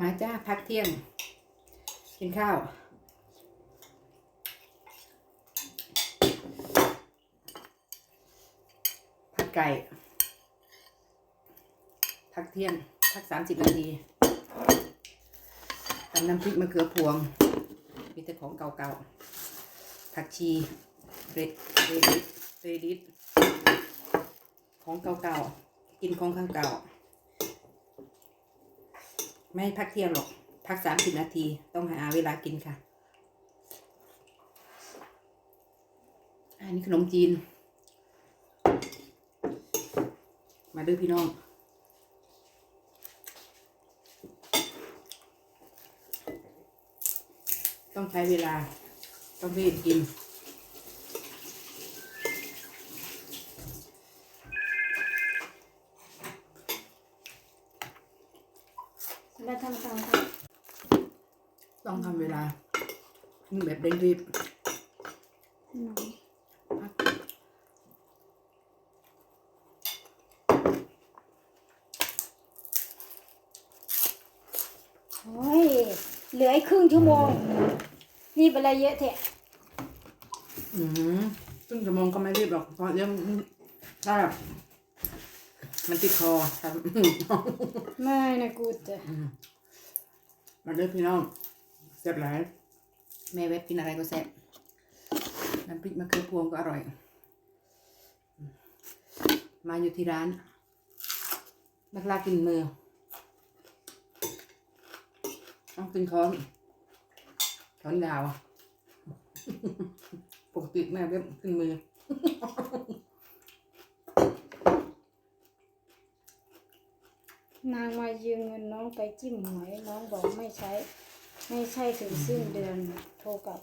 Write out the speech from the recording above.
มาจ้าพักเที่ยง กินข้าว ผัดไก่ พักเที่ยง พักสามสิบนาทีตำน้ำพริกมะเขือพวง มีแต่ของเก่าๆผักชีเรดเรดิสเรดิสของเก่าๆกินของเก่าๆ ไม่ให้พักเที่ยงหรอก พักสามสิบนาที ต้องหาเวลากินค่ะ อันนี้ขนมจีน มาด้วยพี่น้องต้องใช้เวลา ต้องรีบกิน แล้วทำทำค่ะต้องทำเวลานี่แบบเร่งรีบขนมโอ้ย เหลืออีกครึ่งชั่วโมงนี่เป็นอะไรเยอะเถอะอืมซึ่งชั่วโมงก็ไม่รีบหรอกเพราะเรื่องถ้า มันติดคอครับไม่นะกูจะมาเด้อพี่น้องแซ่บหลาย แม่เว็บกินอะไรก็แซ่บน้ำพริกมะเขือพวงก็อร่อย มาอยู่ที่ร้านนักลากินมือต้องกินค้อนค้อนยาว ปกติแม่เว็บกินมือ นางมายืมเงินน้องไปจิ้มหวยน้องบอกไม่ใช้ ไม่ใช่ถึงสิ้นเดือนโทรกลับ